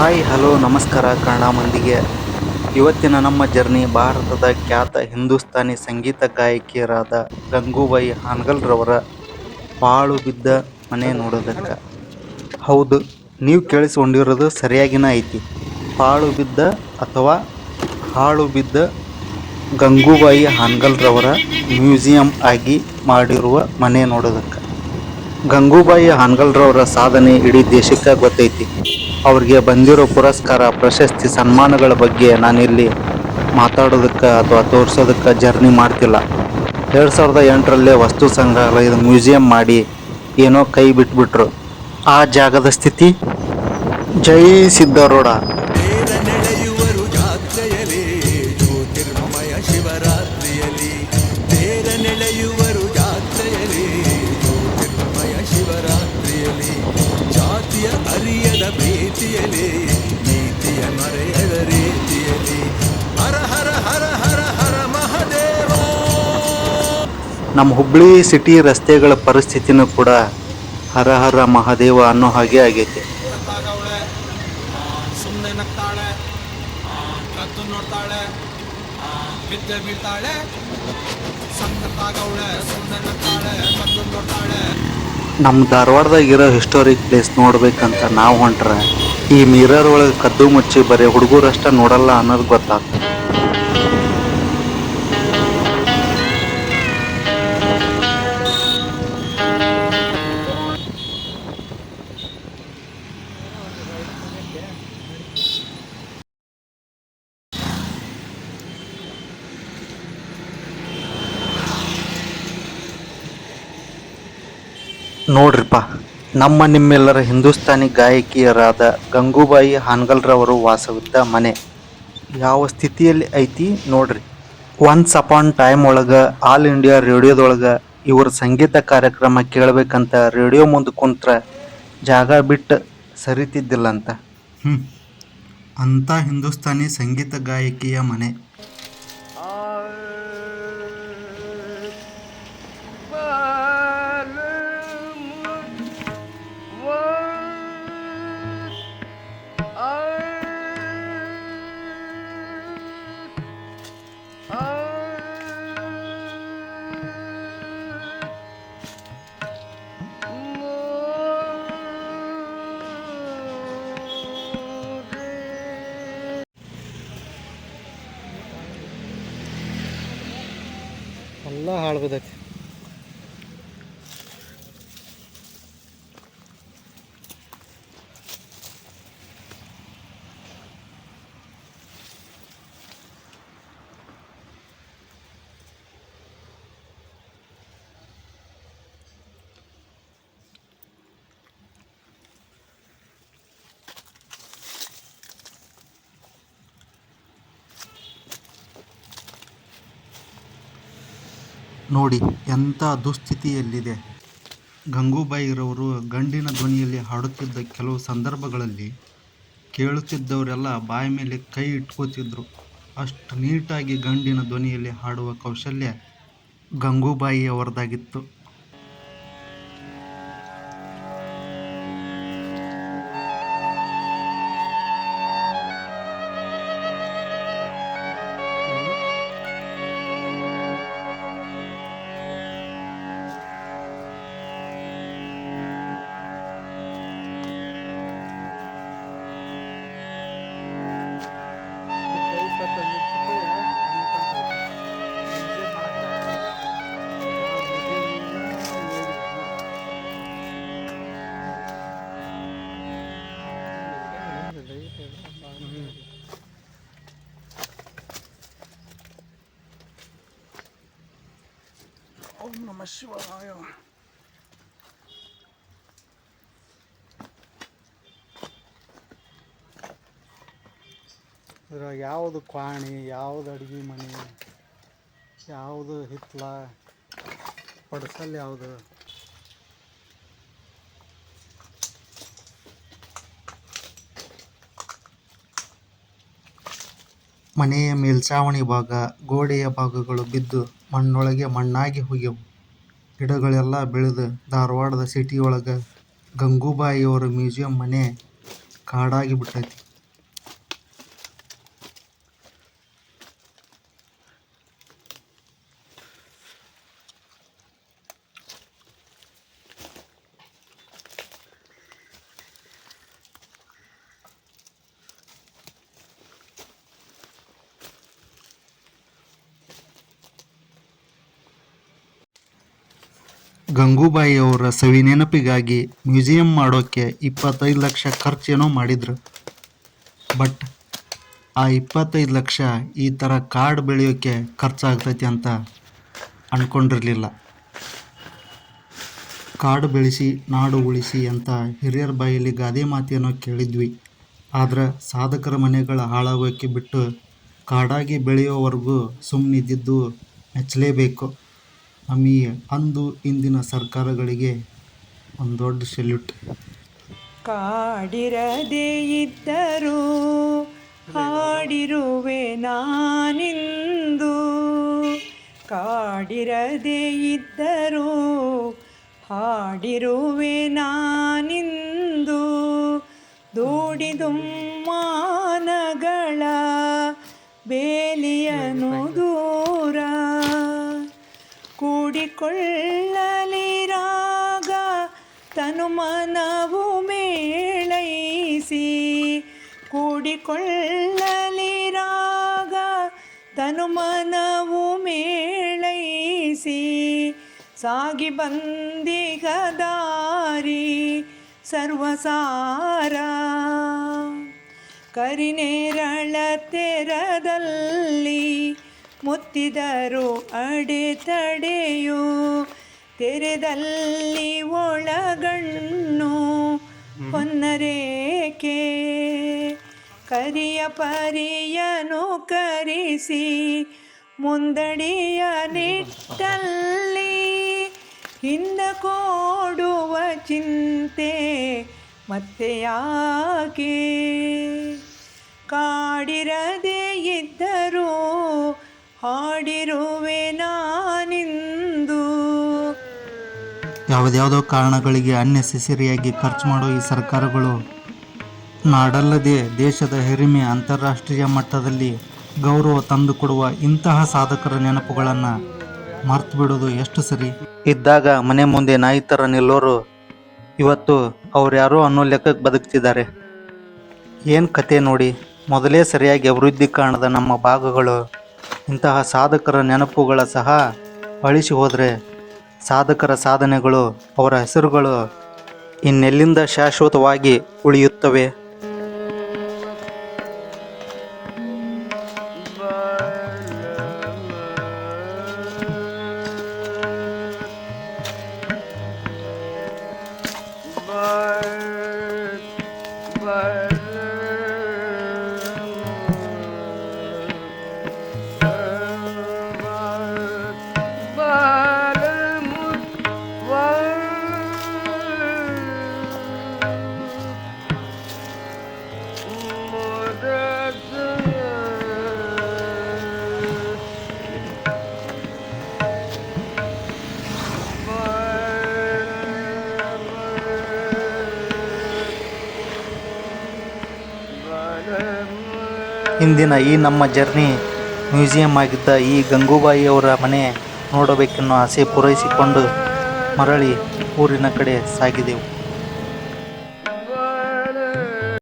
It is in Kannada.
ಹಾಯ್, ಹಲೋ, ನಮಸ್ಕಾರ ಕನ್ನಡ ಮಂದಿಗೆ. ಇವತ್ತಿನ ನಮ್ಮ ಜರ್ನಿ ಭಾರತದ ಖ್ಯಾತ ಹಿಂದೂಸ್ತಾನಿ ಸಂಗೀತ ಗಾಯಕಿಯರಾದ ಗಂಗೂಬಾಯಿ ಹಾನ್ಗಲ್ರವರ ಪಾಳು ಬಿದ್ದ ಮನೆ ನೋಡೋದಕ್ಕೆ. ಹೌದು, ನೀವು ಕೇಳಿಸ್ಕೊಂಡಿರೋದು ಸರಿಯಾಗಿನ ಐತಿ. ಪಾಳು ಬಿದ್ದ ಅಥವಾ ಹಾಳು ಬಿದ್ದ ಗಂಗೂಬಾಯಿ ಹಾನ್ಗಲ್ರವರ ಮ್ಯೂಸಿಯಂ ಆಗಿ ಮಾಡಿರುವ ಮನೆ ನೋಡೋದಕ್ಕೆ. ಗಂಗೂಬಾಯಿ ಹಾನ್ಗಲ್ರವರ ಸಾಧನೆ ಇಡೀ ದೇಶಕ್ಕೆ ಗೊತ್ತೈತಿ. ಅವ್ರಿಗೆ ಬಂದಿರೋ ಪುರಸ್ಕಾರ, ಪ್ರಶಸ್ತಿ, ಸನ್ಮಾನಗಳ ಬಗ್ಗೆ ನಾನಿಲ್ಲಿ ಮಾತಾಡೋದಕ್ಕೆ ಅಥವಾ ತೋರಿಸೋದಕ್ಕೆ ಜರ್ನಿ ಮಾಡ್ತಿಲ್ಲ. ಎರಡು ಸಾವಿರದ ಎಂಟರಲ್ಲೇ ವಸ್ತು ಸಂಗ್ರಹಾಲಯದ ಮ್ಯೂಸಿಯಂ ಮಾಡಿ ಏನೋ ಕೈ ಬಿಟ್ಬಿಟ್ರು. ಆ ಜಾಗದ ಸ್ಥಿತಿ? ಜೈ ಸಿದ್ದಾರೂಢ ನಮ್ಮ ಹುಬ್ಬಳ್ಳಿ ಸಿಟಿ ರಸ್ತೆಗಳ ಪರಿಸ್ಥಿತಿನೂ ಕೂಡ ಹರ ಹರ ಮಹಾದೇವ ಅನ್ನೋ ಹಾಗೆ ಆಗೈತೆ. ನಗ್ತಾಗವಳೆ ಸುಮ್ಮನೆ ನಗ್ತಾಳೆ ಕದ್ದು ನೋಡ್ತಾಳೆ ಬಿದ್ದೆ ಬೀಳ್ತಾಳೆ. ಸಣ್ಣತ್ತಾಗವಳೆ ಸುಮ್ಮನೆ ನಗ್ತಾಳೆ ಕದ್ದು ನೋಡ್ತಾಳೆ. ನಮ್ಮ ಧಾರವಾಡದಾಗ ಇರೋ ಹಿಸ್ಟೋರಿಕ್ ಪ್ಲೇಸ್ ನೋಡ್ಬೇಕಂತ ನಾವು ಹೊಂಟ್ರೆ ಈ ಮಿರರ್ ಒಳಗೆ ಕದ್ದು ಮುಚ್ಚಿ ಬರೀ ಹುಡುಗರಷ್ಟ ನೋಡಲ್ಲ ಅನ್ನೋದು ಗೊತ್ತಾಗ್ತದೆ. ನೋಡ್ರಿಪ್ಪ, ನಮ್ಮ ನಿಮ್ಮೆಲ್ಲರ ಹಿಂದೂಸ್ತಾನಿ ಗಾಯಕಿಯರಾದ ಗಂಗೂಬಾಯಿ ಹಾನ್ಗಲ್ರವರು ವಾಸವಿದ್ದ ಮನೆ. ಯಾವ ಸ್ಥಿತಿಯಲ್ಲಿ ಐತಿ ನೋಡ್ರಿ. ಒನ್ಸ್ ಅಪಾನ್ ಟೈಮ್ ಒಳಗೆ ಆಲ್ ಇಂಡಿಯಾ ರೇಡಿಯೋದೊಳಗೆ ಇವರ ಸಂಗೀತ ಕಾರ್ಯಕ್ರಮ ಕೇಳಬೇಕಂತ ರೇಡಿಯೋ ಮುಂದೆ ಕುಂತ್ರ ಜಾಗ ಬಿಟ್ಟು ಸರಿತಿದ್ದಿಲ್ಲ ಅಂತ ಹ್ಞೂ ಅಂಥ ಹಿಂದೂಸ್ತಾನಿ ಸಂಗೀತ ಗಾಯಕಿಯ ಮನೆ. ಎಲ್ಲ ಹಾಳು ಬಿದ್ದೈತಿ ನೋಡಿ, ಎಂಥ ದುಸ್ಥಿತಿಯಲ್ಲಿದೆ. ಗಂಗೂಬಾಯಿರವರು ಗಂಡಿನ ಧ್ವನಿಯಲ್ಲಿ ಹಾಡುತ್ತಿದ್ದ ಕೆಲವು ಸಂದರ್ಭಗಳಲ್ಲಿ ಕೇಳುತ್ತಿದ್ದವರೆಲ್ಲ ಬಾಯಿ ಮೇಲೆ ಕೈ ಇಟ್ಕೋತಿದ್ರು. ಅಷ್ಟು ನೀಟಾಗಿ ಗಂಡಿನ ಧ್ವನಿಯಲ್ಲಿ ಹಾಡುವ ಕೌಶಲ್ಯ ಗಂಗೂಬಾಯಿ ಓಂ ನಮ ಶಿವಾಯ ಇದ್ರಾಗ ಯಾವುದು ಕ್ವಾಣಿ, ಯಾವುದು ಅಡುಗೆ ಮನೆ, ಯಾವುದು ಹಿತ್ಲ, ಪಡಿಸಲ್ ಯಾವುದು? ಮನೆಯ ಮೇಲ್ಛಾವಣಿ ಭಾಗ ಗೋಡೆಯ ಭಾಗಗಳು ಬಿದ್ದು ಮಣ್ಣೊಳಗೆ ಮಣ್ಣಾಗಿ ಹೋಗ್ಯವು. ಗಿಡಗಳೆಲ್ಲ ಬೆಳೆದು ಧಾರವಾಡದ ಸಿಟಿ ಒಳಗೆ ಗಂಗೂಬಾಯಿಯವರ ಮ್ಯೂಸಿಯಂ ಮನೆ ಕಾಡಾಗಿ ಬಿಟ್ಟೈತಿ ಗಂಗೂಬಾಯಿ ಅವರ ಸವಿ ನೆನಪಿಗಾಗಿ ಮ್ಯೂಸಿಯಂ ಮಾಡೋಕ್ಕೆ ಇಪ್ಪತ್ತೈದು ಲಕ್ಷ ಖರ್ಚೇನೋ ಮಾಡಿದ್ರು. ಬಟ್ ಆ ಇಪ್ಪತ್ತೈದು ಲಕ್ಷ ಈ ಥರ ಕಾಡು ಬೆಳೆಯೋಕ್ಕೆ ಖರ್ಚಾಗ್ತೈತಿ ಅಂತ ಅಂದ್ಕೊಂಡಿರಲಿಲ್ಲ ಕಾಡು ಬೆಳೆಸಿ, ನಾಡು ಉಳಿಸಿ ಅಂತ ಹಿರಿಯರ ಬಾಯಲ್ಲಿ ಗಾದೆ ಮಾತೇನೋ ಕೇಳಿದ್ವಿ. ಆದ್ರೆ ಸಾಧಕರ ಮನೆಗಳ ಹಾಳಾಗೋಕ್ಕೆ ಬಿಟ್ಟು ಕಾಡಾಗಿ ಬೆಳೆಯೋವರೆಗೂ ಸುಮ್ಮನಿದ್ದಿದ್ದು ಮೆಚ್ಚಲೇಬೇಕು. ನಮ್ಮೀ ಅಂದು ಇಂದಿನ ಸರ್ಕಾರಗಳಿಗೆ ಒಂದು ದೊಡ್ಡ ಸೆಲ್ಯೂಟ್ ಕಾಡಿರದೇ ಇದ್ದರೂ ಹಾಡಿರುವೆ ನಾನಿಂದು. ಕಾಡಿರದೇ ಇದ್ದರೂ ಹಾಡಿರುವೆ ನಾನಿಂದು. ಕೂಡಿಕೊಳ್ಳಲಿ ರಾಗ ತನು ಮನವು ಮೇಳೈಸಿ ಕೂಡಿಕೊಳ್ಳಲಿ ರಾಗ ತನು ಮನವು ಮೇಳೈಸಿ ಸಾಗಿ ಬಂದಿಗ ದಾರಿ ಸರ್ವಸಾರ ಕರಿನೇರಳ ತೆರದಲ್ಲಿ ಮುತ್ತಿದರು ಅಡೆತಡೆಯು ತೆರೆದಲ್ಲಿ ಒಳಗಣ್ಣು ಹೊನ್ನರೇಕೆ? ಕರಿಯ ಪರಿಯನು ಕರಿಸಿ ಮುಂದಡಿಯ ನಿಟ್ಟಲ್ಲಿ ಹಿಂದ ಕೋಡುವ ಚಿಂತೆ ಮತ್ತೆ ಯಾಕೆ? ಕಾಡಿರದೇ ಯಾವುದ್ಯಾವುದೋ ಕಾರಣಗಳಿಗೆ ಅನ್ನೆಸೆಸರಿಯಾಗಿ ಖರ್ಚು ಮಾಡೋ ಈ ಸರ್ಕಾರಗಳು, ನಾಡಲ್ಲದೆ ದೇಶದ ಹೆರಿಮೆ ಅಂತಾರಾಷ್ಟ್ರೀಯ ಮಟ್ಟದಲ್ಲಿ ಗೌರವ ತಂದುಕೊಡುವ ಇಂತಹ ಸಾಧಕರ ನೆನಪುಗಳನ್ನು ಮರ್ತು ಬಿಡೋದು ಎಷ್ಟು ಸರಿ? ಇದ್ದಾಗ ಮನೆ ಮುಂದೆ ನಾಯಿ ಥರ ನಿಲ್ಲೋರು ಇವತ್ತು ಅವ್ರು ಯಾರೋ ಅನ್ನೋ ಲೆಕ್ಕಕ್ಕೆ ಬದುಕ್ತಿದ್ದಾರೆ. ಏನು ಕತೆ ನೋಡಿ? ಮೊದಲೇ ಸರಿಯಾಗಿ ಅಭಿವೃದ್ಧಿ ಕಾಣದ ನಮ್ಮ ಭಾಗಗಳು ಇಂತಹ ಸಾಧಕರ ನೆನಪುಗಳ ಸಹ ಅಳಿಸಿ ಹೋದರೆ ಸಾಧಕರ ಸಾಧನೆಗಳು ಅವರ ಹೆಸರುಗಳು ಇನ್ನೆಲ್ಲಿಂದ ಶಾಶ್ವತವಾಗಿ ಉಳಿಯುತ್ತವೆ? ಇಂದಿನ ಈ ನಮ್ಮ ಜರ್ನಿ ಮ್ಯೂಸಿಯಂ ಆಗಿದ್ದ ಈ ಗಂಗೂಬಾಯಿ ಅವರ ಮನೆ ನೋಡಬೇಕೆನ್ನೋ ಆಸೆ ಪೂರೈಸಿಕೊಂಡು ಮರಳಿ ಊರಿನ ಕಡೆ ಸಾಗಿದೆವು.